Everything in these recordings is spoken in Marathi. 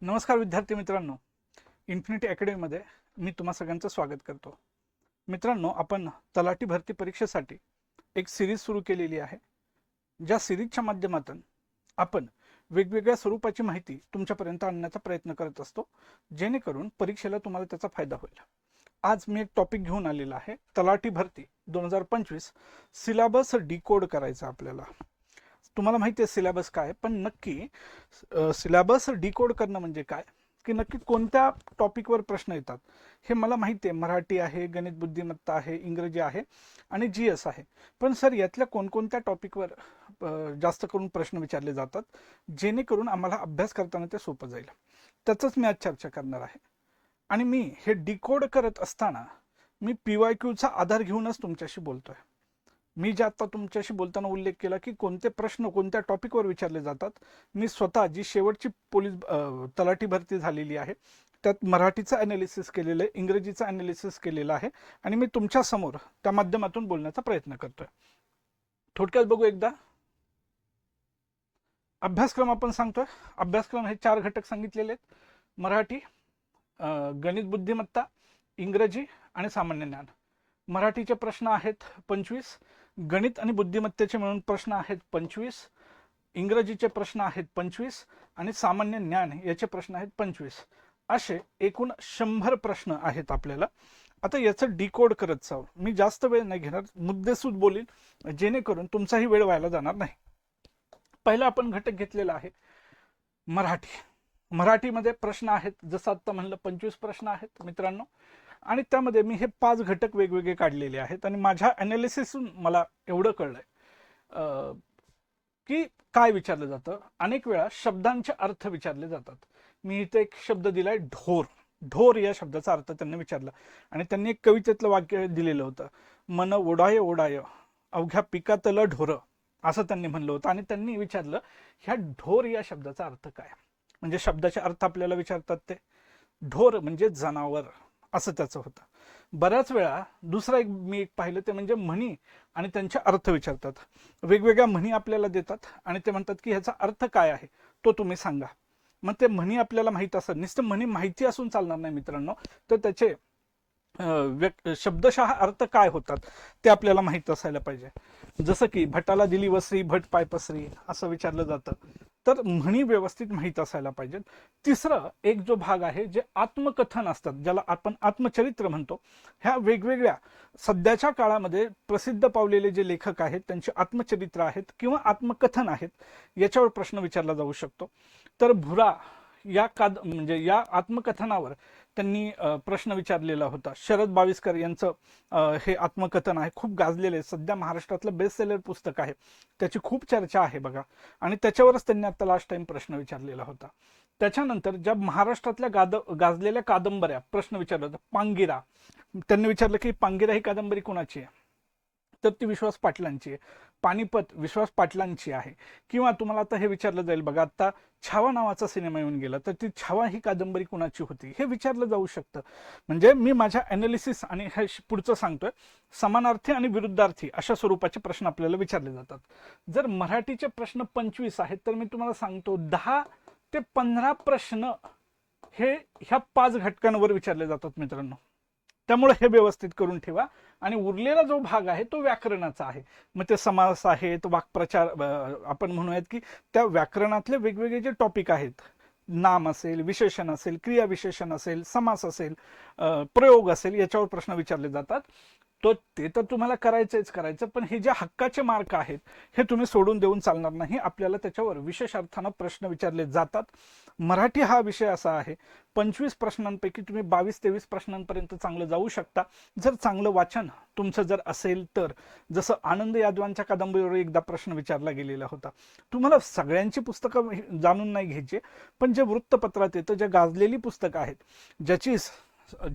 नमस्कार विद्यार्थी मित्रांनो. इन्फिनिटी अकॅडमीमध्ये मी तुम्हा सगळ्यांचं स्वागत करतो. मित्रांनो आपण तलाठी भरती परीक्षेसाठी एक सिरीज सुरू केलेली आहे. ज्या सिरीजच्या माध्यमातून आपण वेगवेगळ्या स्वरूपाची माहिती तुमच्यापर्यंत आणण्याचा प्रयत्न करत असतो. जेणेकरून परीक्षेला तुम्हाला त्याचा फायदा होईल. आज मी एक टॉपिक घेऊन आलेला आहे. तलाठी भरती दोन हजार पंचवीस सिलेबस डिकोड करायचा आपल्याला. तुम्हाला माहिती आहे सिलेबस काय पण नक्की सिलेबस डिकोड करणं म्हणजे काय? की नक्की कोणत्या टॉपिकवर प्रश्न येतात? हे मला माहिती आहे. मराठी आहे गणित बुद्धिमत्ता आहे इंग्रजी आहे आणि जी एस आहे. पण सर यातल्या कोणकोणत्या टॉपिकवर जास्त करून प्रश्न विचारले जातात जेणेकरून आम्हाला अभ्यास करताना ते सोपं जाईल. त्याचंच मी आज चर्चा करणार आहे. आणि मी हे डिकोड करत असताना मी पी वाय क्यूचा आधार घेऊनच तुमच्याशी बोलतोय. मी जे आता तुमच्याशी बोलताना उल्लेख केला की कोणते प्रश्न कोणत्या टॉपिकवर विचारले जातात मी स्वतः जी शेवटची पोलीस तलाठी भरती झालेली आहे त्यात मराठीचं अनालिसिस केलेलं आहे इंग्रजीचं अनालिसिस केलेलं आहे आणि मी तुमच्यासमोर त्या माध्यमातून बोलण्याचा प्रयत्न करतोय. थोडक्यात बघू एकदा. अभ्यासक्रम आपण सांगतोय. अभ्यासक्रम हे चार घटक सांगितलेले आहेत. मराठी गणित बुद्धिमत्ता इंग्रजी आणि सामान्य ज्ञान. मराठीचे प्रश्न आहेत पंचवीस. गणित आणि बुद्धिमत्तेचे मिळून प्रश्न आहेत पंचवीस इंग्रजीचे प्रश्न आहेत पंचवीस आणि सामान्य ज्ञान याचे प्रश्न आहेत पंचवीस. असे एकूण शंभर प्रश्न आहेत आपल्याला. आता याचं डिकोड करत जाऊ. मी जास्त वेळ नाही घेणार मुद्देसूद बोलीन जेणेकरून तुमचाही वेळ व्हायला जाणार नाही. पहिला आपण घटक घेतलेला आहे मराठी. मराठीमध्ये प्रश्न आहेत जसं आत्ता म्हणलं पंचवीस प्रश्न आहेत मित्रांनो. आणि त्यामध्ये मी हे पाच घटक वेगवेगळे काढलेले आहेत आणि माझ्या अनालिसिसून मला एवढं कळलंय. अं, की काय विचारलं जातं? अनेक वेळा शब्दांचे अर्थ विचारले जातात. मी इथे एक शब्द दिलाय ढोर. ढोर या शब्दाचा अर्थ त्यांनी विचारला. आणि त्यांनी एक कवितेतलं वाक्य दिलेलं होतं. मन ओढाय ओढाय अवघ्या पिकातलं ढोर. असं त्यांनी म्हणलं होतं. आणि त्यांनी विचारलं ह्या ढोर या शब्दाचा अर्थ काय? म्हणजे शब्दाचे अर्थ आपल्याला विचारतात ते. ढोर म्हणजे जनावर. असं त्याचं होतं. बऱ्याच वेळा दुसरा एक मी एक पाहिलं ते म्हणजे म्हणी आणि त्यांचे अर्थ विचारतात. वेगवेगळ्या म्हणी आपल्याला देतात आणि ते म्हणतात की ह्याचा अर्थ काय आहे तो तुम्ही सांगा. मग ते म्हणी आपल्याला माहीत असतात नुसतं म्हणी माहिती असून चालणार नाही मित्रांनो. तर त्याचे व्यक् शब्दशः अर्थ काय होतात ते आपल्याला माहीत असायला पाहिजे. जसं की भटाला दिली वसरी भट पाय पसरी असं विचारलं जातं. तर म्हणी व्यवस्थित माहीत असायला पाहिजेत. तिसरं एक जो भाग आहे जे आत्मकथन असतात ज्याला आपण आत्मचरित्र म्हणतो ह्या वेगवेगळ्या सध्याच्या काळामध्ये प्रसिद्ध पावलेले जे लेखक आहेत त्यांची आत्मचरित्र आहेत किंवा आत्मकथन आहेत याच्यावर प्रश्न विचारला जाऊ शकतो. तर भुरा या काद म्हणजे या आत्मकथनावर त्यांनी प्रश्न विचारलेला होता. शरद बाविस्कर यांचं हे आत्मकथन आहे. खूप गाजलेलं आहे. सध्या महाराष्ट्रातलं बेस्ट सेलर पुस्तक आहे. त्याची खूप चर्चा आहे बघा. आणि त्याच्यावरच त्यांनी आता लास्ट टाइम प्रश्न विचारलेला होता. त्याच्यानंतर ज्या महाराष्ट्रातल्या गाद गाजलेल्या कादंबऱ्या प्रश्न विचारला होता पांगिरा. त्यांनी विचारलं की पांगिरा ही कादंबरी कोणाची आहे? तर ती विश्वास पाटलांची आहे. पानिपत विश्वास पाटलांची आहे. किंवा तुम्हाला आता हे विचारलं जाईल बघा आता छावा नावाचा सिनेमा येऊन गेला तर ती छावा ही कादंबरी कुणाची होती हे विचारलं जाऊ शकतं. म्हणजे मी माझ्या अनालिसिस आणि हे पुढचं सांगतोय समानार्थी आणि विरुद्धार्थी अशा स्वरूपाचे प्रश्न आपल्याला विचारले जातात. जर मराठीचे प्रश्न पंचवीस आहेत तर मी तुम्हाला सांगतो दहा ते पंधरा प्रश्न हे ह्या पाच घटकांवर विचारले जातात मित्रांनो. त्यामुळे हे व्यवस्थित करून ठेवा. आणि उरलेला जो भाग आहे तो व्याकरणाचा आहे. मग ते समास आहेत वाक्प्रचार आपण म्हणूयात की त्या व्याकरणातले वेगवेगळे जे टॉपिक आहेत नाम असेल विशेषण असेल क्रियाविशेषण असेल समास असेल प्रयोग असेल याच्यावर प्रश्न विचारले जातात. तो ते तर तुम्हाला करायचंच करायचं. पण हे जे हक्काचे मार्क आहेत हे तुम्ही सोडून देऊन चालणार नाही. आपल्याला त्याच्यावर विशेष अर्थानं प्रश्न विचारले जातात. मराठी हा विषय असा आहे. पंचवीस प्रश्नांपैकी तुम्ही बावीस तेवीस प्रश्नांपर्यंत चांगलं जाऊ शकता. जर चांगलं वाचन तुमचं जर असेल तर जसं आनंद यादवांच्या कादंबरीवर एकदा प्रश्न विचारला गेलेला होता. तुम्हाला सगळ्यांची पुस्तकं जाणून नाही घ्यायची पण जे वृत्तपत्रात येतं जे गाजलेली पुस्तकं आहेत ज्याची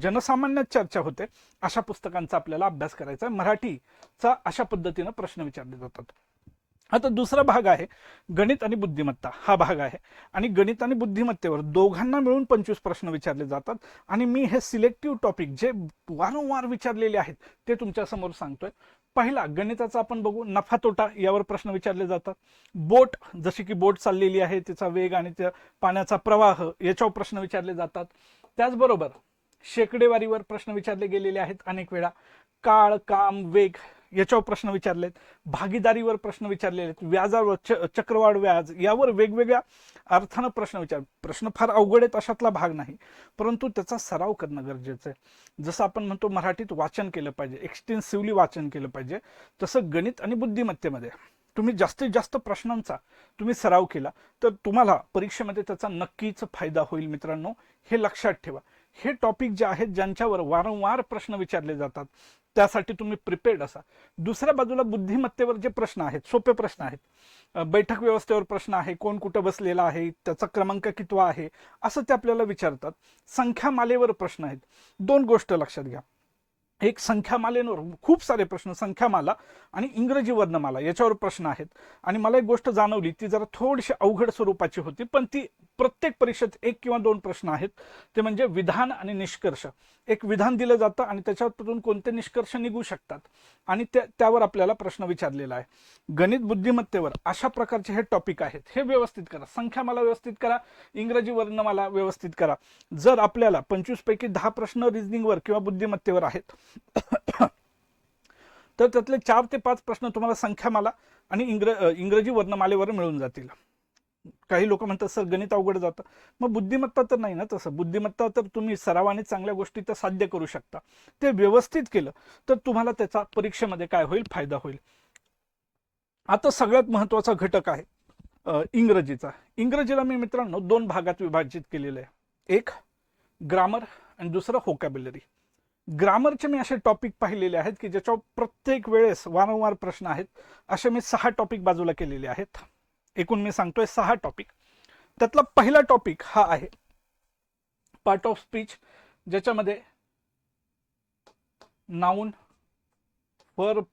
जनसामान्यात चर्चा होते. अशा पुस्तकांचा आपल्याला अभ्यास करायचा आहे. मराठीचा अशा पद्धतीनं प्रश्न विचारले जातात. आता दुसरा भाग आहे गणित आणि बुद्धिमत्ता. हा भाग आहे. आणि गणित आणि बुद्धिमत्तेवर दोघांना मिळून पंचवीस प्रश्न विचारले जातात. आणि मी हे सिलेक्टिव्ह टॉपिक जे वारंवार विचारलेले आहेत ते तुमच्यासमोर सांगतोय. पहिला गणिताचा आपण बघू. नफा तोटा यावर प्रश्न विचारले जातात. बोट जशी की बोट चाललेली आहे तिचा वेग आणि त्या पाण्याचा प्रवाह याच्यावर प्रश्न विचारले जातात. त्याचबरोबर शेकडेवारीवर प्रश्न विचारले गेलेले आहेत अनेक वेळा. काळ काम वेग याच्यावर प्रश्न विचारलेत. भागीदारीवर प्रश्न विचारलेले आहेत. व्याजावर च चक्रवाढ व्याज यावर वेगवेगळ्या अर्थानं प्रश्न विचार. प्रश्न फार अवघड आहेत अशातला भाग नाही. परंतु त्याचा सराव करणं गरजेचं आहे. जसं आपण म्हणतो मराठीत वाचन केलं पाहिजे. एक्सटेन्सिव्हली वाचन केलं पाहिजे. तसं गणित आणि बुद्धिमत्तेमध्ये तुम्ही जास्तीत जास्त प्रश्नांचा तुम्ही सराव केला तर तुम्हाला परीक्षेमध्ये त्याचा नक्कीच फायदा होईल मित्रांनो. हे लक्षात ठेवा. हे टॉपिक जे आहेत ज्यांच्यावर वारंवार प्रश्न विचारले जातात त्यासाठी तुम्ही प्रिपेअर्ड असा. दुसऱ्या बाजूला बुद्धिमत्तेवर जे प्रश्न आहेत सोपे प्रश्न आहेत. बैठक व्यवस्थेवर प्रश्न आहे कोण कुठं बसलेला आहे त्याचा क्रमांक कितवा आहे असं ते आपल्याला विचारतात. संख्यामालेवर प्रश्न आहेत. दोन गोष्ट लक्षात घ्या. एक संख्यामालेवर खूप सारे प्रश्न संख्यामाला आणि इंग्रजी वर्णमाला याच्यावर प्रश्न आहेत. आणि मला एक गोष्ट जाणवली ती जरा थोडीशी अवघड स्वरूपाची होती पण ती प्रत्येक परीक्षेत एक किंवा दोन प्रश्न आहेत. ते म्हणजे विधान आणि निष्कर्ष. एक विधान दिलं जातं आणि त्याच्यातून कोणते निष्कर्ष निघू शकतात? आणि त्या त्यावर आपल्याला प्रश्न विचारलेला आहे. गणित बुद्धिमत्तेवर अशा प्रकारचे हे टॉपिक आहेत. हे व्यवस्थित करा. संख्यामाला व्यवस्थित करा. इंग्रजी वर्णमाला व्यवस्थित करा. जर आपल्याला पंचवीस पैकी दहा प्रश्न रिझनिंगवर किंवा बुद्धिमत्तेवर आहेत तर त्यातले चार ते पाच प्रश्न तुम्हाला संख्यामाला आणि इंग्र इंग्रजी वर्णमालेवर मिळून जातील. काही लोक म्हणतात सर गणित अवघड जातं. मग बुद्धिमत्ता तर नाही ना तसं. बुद्धिमत्ता तर तुम्ही सरावाने चांगल्या गोष्टी तर साध्य करू शकता. ते व्यवस्थित केलं तर तुम्हाला त्याचा परीक्षेमध्ये काय होईल? फायदा होईल. आता सगळ्यात महत्त्वाचा घटक आहे इंग्रजीचा. इंग्रजीला मी मित्रांनो दोन भागात विभाजित केलेलं आहे. एक ग्रामर आणि दुसरं होकॅबलरी ग्रामरचे मी असे टॉपिक पाहिलेले आहेत की ज्याच्यावर प्रत्येक वेळेस वारंवार प्रश्न आहेत असे मी सहा टॉपिक बाजूला केलेले आहेत. एकूण मी सांगतोय सहा टॉपिक त्यातला पहिला टॉपिक हा आहे पार्ट ऑफ स्पीच ज्याच्यामध्ये नाऊन वर्ब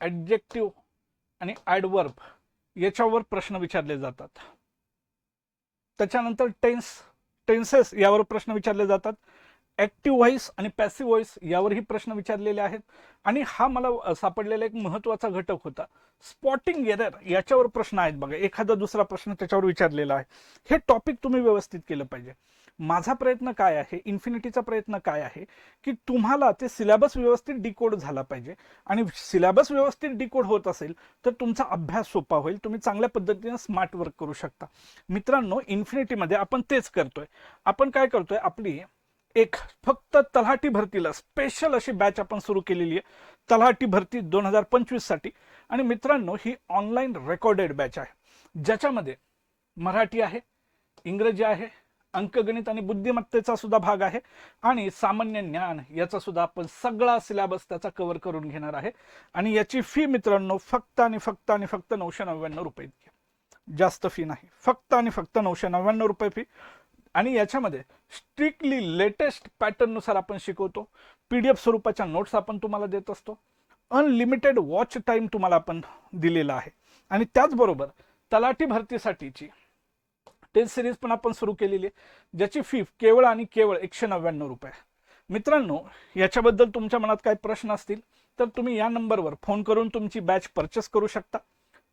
ॲडजेक्टिव्ह आणि ॲडवर्ब याच्यावर प्रश्न विचारले जातात. त्याच्यानंतर टेन्स टेन्सेस यावर प्रश्न विचारले जातात. ॲक्टिव्ह व्हॉइस आणि पॅसिव्ह व्हॉइस यावरही प्रश्न विचारलेले आहेत. आणि हा मला सापडलेला एक महत्त्वाचा घटक होता. स्पॉटिंग एरर याच्यावर प्रश्न आहेत बघा. एखादा दुसरा प्रश्न त्याच्यावर विचारलेला आहे. हे टॉपिक तुम्ही व्यवस्थित केलं पाहिजे. माझा प्रयत्न काय आहे? इन्फिनिटीचा प्रयत्न काय आहे? की तुम्हाला ते सिलेबस व्यवस्थित डिकोड झाला पाहिजे. आणि सिलेबस व्यवस्थित डिकोड होत असेल तर तुमचा अभ्यास सोपा होईल. तुम्ही चांगल्या पद्धतीने स्मार्ट वर्क करू शकता. मित्रांनो इन्फिनिटीमध्ये आपण तेच करतोय. आपण काय करतोय? आपली एक फक्त तलाठी भरतीला स्पेशल अशी बॅच आपण सुरू केलेली आहे. तलाठी भरती दोन हजार पंचवीससाठी आणि मित्रांनो ही ऑनलाईन रेकॉर्डेड बॅच आहे. ज्याच्यामध्ये मराठी आहे इंग्रजी आहे अंकगणित आणि बुद्धिमत्तेचा सुद्धा भाग आहे. आणि सामान्य ज्ञान याचा सुद्धा आपण सगळा सिलेबस त्याचा कव्हर करून घेणार आहे. आणि याची फी मित्रांनो फक्त आणि फक्त आणि फक्त नऊशे नव्याण्णव रुपये इतकी जास्त फी नाही. फक्त आणि फक्त नऊशे नव्याण्णव रुपये फी आणि याच्यामध्ये स्ट्रिक्टली लेटेस्ट पॅटर्ननुसार आपण शिकवतो. पी डी एफ स्वरूपाच्या नोट्स आपण तुम्हाला देत असतो. अनलिमिटेड वॉच टाईम तुम्हाला आपण दिलेला आहे. आणि त्याचबरोबर तलाठी भरतीसाठीची टेस्ट सिरीज पण आपण सुरू केलेली आहे. ज्याची फी केवळ आणि केवळ एकशे नव्याण्णव रुपये मित्रांनो याच्याबद्दल तुमच्या मनात काही प्रश्न असतील तर तुम्ही या नंबरवर फोन करून तुमची बॅच परचेस करू शकता.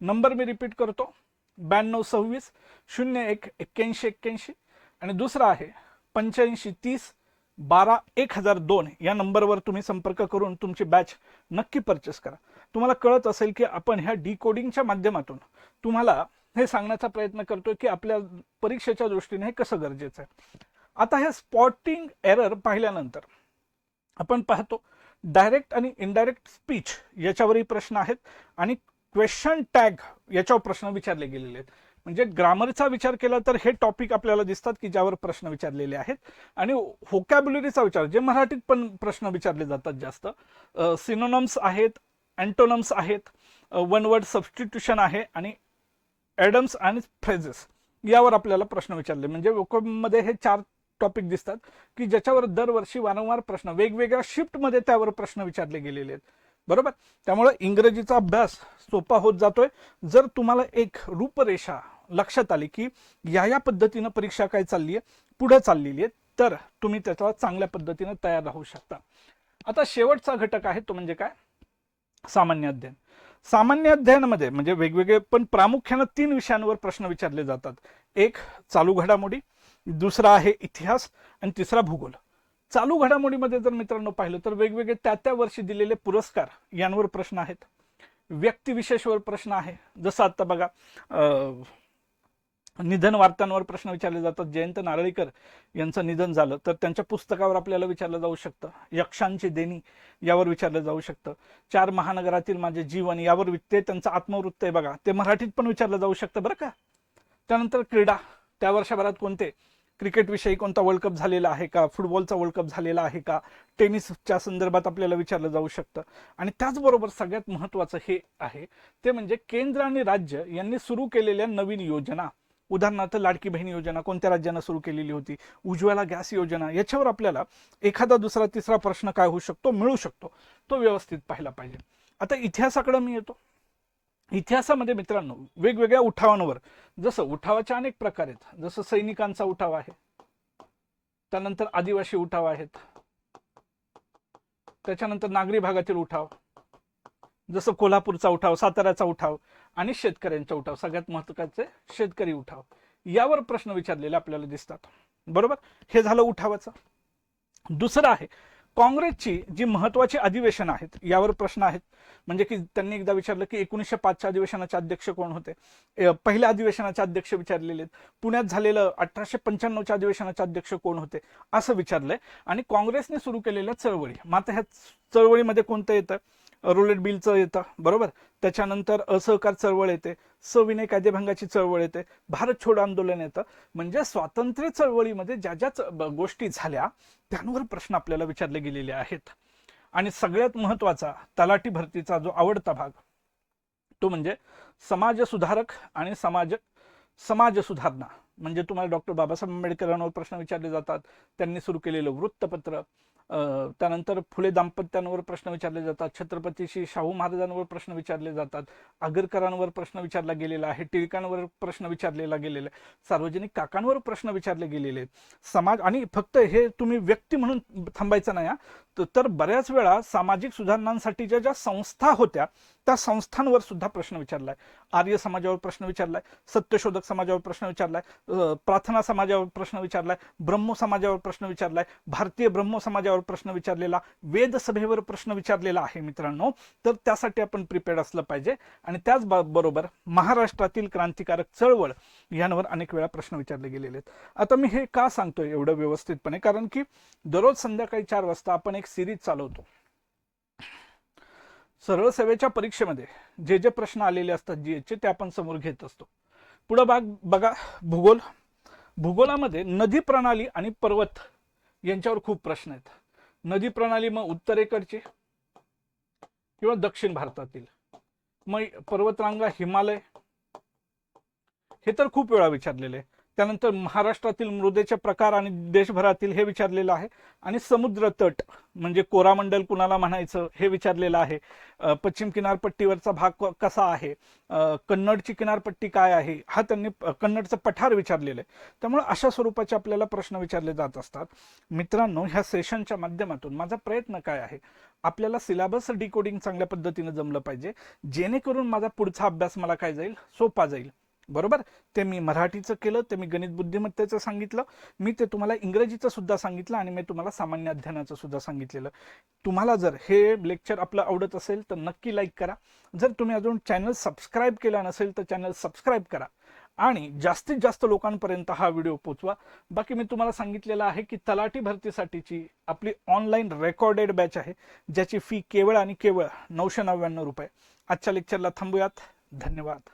नंबर मी रिपीट करतो. ब्याण्णव सव्वीस शून्य एक एक्क्याऐंशी एक्क्याऐंशी. आणि दुसरा आहे पंच्याऐंशी तीस बारा एक हजार दोन या नंबरवर तुम्ही संपर्क करून तुमची बॅच नक्की परचेस करा. तुम्हाला कळत असेल की आपण ह्या डिकोडिंगच्या माध्यमातून तुम्हाला हे सांगण्याचा प्रयत्न करतोय की आपल्या परीक्षेच्या दृष्टीने हे कसं गरजेचं आहे. आता हे स्पॉटिंग एरर पाहिल्यानंतर आपण पाहतो डायरेक्ट आणि इनडायरेक्ट स्पीच याच्यावरही प्रश्न आहेत आणि क्वेश्चन टॅग याच्यावर प्रश्न विचारले गेलेले आहेत. म्हणजे ग्रामरचा विचार केला तर हे टॉपिक आपल्याला दिसतात की ज्यावर प्रश्न विचारलेले आहेत. आणि होकॅब्युलरीचा विचार जे मराठीत पण प्रश्न विचारले जातात जास्त सिनोनम्स आहेत अँटोनम्स आहेत वन वर्ड सबस्टिट्यूशन आहे आणि ॲडम्स आणि फ्रेजेस यावर आपल्याला प्रश्न विचारले. म्हणजे मध्ये हे चार टॉपिक दिसतात की ज्याच्यावर दरवर्षी वारंवार प्रश्न वेगवेगळ्या शिफ्टमध्ये त्यावर प्रश्न विचारले गेलेले आहेत. बरोबर? त्यामुळे इंग्रजीचा अभ्यास सोपा होत जातोय. जर तुम्हाला एक रूपरेषा लक्षात आली की या या पद्धतीनं परीक्षा काय चालली आहे पुढे चाललेली आहे तर तुम्ही त्याचा चांगल्या पद्धतीनं तयार राहू शकता. आता शेवटचा घटक आहे तो म्हणजे काय? सामान्य अध्ययन. सामान्य अध्ययनामध्ये म्हणजे वेगवेगळे पण प्रामुख्यानं तीन विषयांवर प्रश्न विचारले जातात. एक चालू घडामोडी दुसरा आहे इतिहास आणि तिसरा भूगोल. चालू घडामोडीमध्ये जर मित्रांनो पाहिलं तर वेगवेगळे त्या त्या वर्षी दिलेले पुरस्कार यांवर प्रश्न आहेत. व्यक्तिविशेषवर प्रश्न आहे. जसं आता बघा अं, निधन वार्तांवर प्रश्न विचारले जातात. जयंत नारळीकर यांचं निधन झालं तर त्यांच्या पुस्तकावर आपल्याला विचारलं जाऊ शकतं. यक्षांची देणी यावर विचारलं जाऊ शकतं. चार महानगरातील माझे जीवन यावर ते त्यांचं आत्मवृत्त आहे बघा. ते मराठीत पण विचारलं जाऊ शकतं बरं का? त्यानंतर क्रीडा त्या वर्षभरात कोणते? क्रिकेटविषयी कोणता वर्ल्ड कप झालेला आहे का? फुटबॉलचा वर्ल्ड कप झालेला आहे का? टेनिसच्या संदर्भात आपल्याला विचारलं जाऊ शकतं. आणि त्याचबरोबर सगळ्यात महत्त्वाचं हे आहे ते म्हणजे केंद्र आणि राज्य यांनी सुरू केलेल्या नवीन योजना. उदाहरणार्थ लाडकी बहीण योजना कोणत्या राज्यानं सुरू केलेली होती? उज्ज्वला गॅस योजना याच्यावर आपल्याला एखादा दुसरा तिसरा प्रश्न काय होऊ शकतो? मिळू शकतो. तो व्यवस्थित पाहिला पाहिजे. आता इतिहासाकडे मी येतो. इतिहासामध्ये मित्रांनो वेगवेगळ्या उठावांवर जसं उठावाचे अनेक प्रकार आहेत जसं सैनिकांचा उठाव आहे त्यानंतर आदिवासी उठाव आहेत त्याच्यानंतर नागरी भागातील उठाव जसं कोल्हापूरचा उठाव साताऱ्याचा उठाव आणि शेतकऱ्यांचा उठाव सगळ्यात महत्त्वाचे शेतकरी उठाव. यावर प्रश्न विचारलेले आपल्याला दिसतात. बरोबर? हे झालं उठावाचं. दुसरं आहे काँग्रेसची जी महत्वाची अधिवेशन आहेत यावर प्रश्न आहेत. म्हणजे की त्यांनी एकदा विचारलं की एकोणीसशे पाचच्या अधिवेशनाचे अध्यक्ष कोण होते? पहिल्या अधिवेशनाचे अध्यक्ष विचारलेले आहेत. पुण्यात झालेलं अठराशे पंच्याण्णवच्या अधिवेशनाचे अध्यक्ष कोण होते? असं विचारलंय. आणि काँग्रेसने सुरू केलेल्या चळवळी. मात्र ह्या चळवळीमध्ये कोणतं येतं? रोलेट बिलचं येतं. बरोबर? त्याच्यानंतर असहकार चळवळ येते. सविनय कायदेभंगाची चळवळ येते. भारत छोडो आंदोलन येतं. म्हणजे स्वातंत्र्य चळवळीमध्ये ज्या ज्या गोष्टी झाल्या त्यांवर प्रश्न आपल्याला विचारले गेलेले आहेत. आणि सगळ्यात महत्त्वाचा तलाठी भरतीचा जो आवडता भाग तो म्हणजे समाज सुधारक आणि समाज समाज सुधारणा म्हणजे तुम्हाला डॉक्टर बाबासाहेब आंबेडकरांवर प्रश्न विचारले जातात त्यांनी सुरू केलेलं वृत्तपत्र त्यानंतर फुले दाम्पत्यांवर प्रश्न विचारले जातात छत्रपती श्री शाहू महाराजांवर प्रश्न विचारले जातात आगरकरांवर प्रश्न विचारला गेलेला आहे टिळकांवर प्रश्न विचारलेला गेलेला आहे सार्वजनिक काकांवर प्रश्न विचारले गेलेले आहेत समाज आणि फक्त हे तुम्ही व्यक्ती म्हणून थांबायचं नाही हा. तर बऱ्याच वेळा सामाजिक सुधारणांसाठीच्या ज्या संस्था होत्या त्या संस्थांवर सुद्धा प्रश्न विचारलाय. आर्य समाजावर प्रश्न विचारलाय सत्यशोधक समाजावर प्रश्न विचारलाय प्रार्थना समाजावर प्रश्न विचारलाय ब्रह्मो समाजावर प्रश्न विचारलाय भारतीय ब्रह्मो समाजावर प्रश्न विचारलेला वेद सभेवर प्रश्न विचारलेला आहे मित्रांनो. तर त्यासाठी आपण प्रिपेअर्ड असलं पाहिजे. आणि त्याच बरोबर महाराष्ट्रातील क्रांतिकारक चळवळ यांवर अनेक वेळा प्रश्न विचारले गेलेले आहेत. आता मी हे का सांगतोय एवढं व्यवस्थितपणे? कारण की दररोज संध्याकाळी चार वाजता आपण एक सिरीज चालवतो. सरळ सेवेच्या परीक्षेमध्ये जे जे प्रश्न आलेले असतात जीएचे ते आपण समोर घेत असतो. पुढं भाग बघा भूगोल. भूगोलामध्ये नदी प्रणाली आणि पर्वत यांच्यावर खूप प्रश्न आहेत. नदी प्रणाली मग उत्तरेकडची किंवा दक्षिण भारतातील. मग पर्वतरांगा हिमालय. हे तर खूप वेळा विचारलेले. आहे त्यानंतर महाराष्ट्रातील मृदेचे प्रकार आणि देशभरातील हे विचारलेलं आहे. आणि समुद्र तट म्हणजे कोरामंडल कुणाला म्हणायचं हे विचारलेलं आहे. पश्चिम किनारपट्टीवरचा भाग कसा आहे? कन्नडची किनारपट्टी काय आहे? हा त्यांनी कन्नडचं पठार विचारलेलं आहे. त्यामुळे अशा स्वरूपाचे आपल्याला प्रश्न विचारले जात असतात. मित्रांनो ह्या सेशनच्या माध्यमातून माझा प्रयत्न काय आहे? आपल्याला सिलेबस डिकोडिंग चांगल्या पद्धतीने जमलं पाहिजे. जेणेकरून माझा पुढचा अभ्यास मला काय जाईल? सोपा जाईल. बरोबर? ते मी मराठीचं केलं ते मी गणित बुद्धिमत्तेचं सांगितलं मी ते तुम्हाला इंग्रजीचं सुद्धा सांगितलं आणि मी तुम्हाला सामान्य अध्ययनाचं सुद्धा सांगितलेलं. तुम्हाला जर हे लेक्चर आपलं आवडत असेल तर नक्की लाईक करा. जर तुम्ही अजून चॅनल सबस्क्राईब केला नसेल तर चॅनल सबस्क्राईब करा. आणि जास्तीत जास्त लोकांपर्यंत हा व्हिडिओ पोचवा. बाकी मी तुम्हाला सांगितलेलं आहे की तलाठी भरतीसाठीची आपली ऑनलाईन रेकॉर्डेड बॅच आहे ज्याची फी केवळ आणि केवळ नऊशे नव्याण्णव रुपये. आजच्या लेक्चरला थांबूयात. धन्यवाद.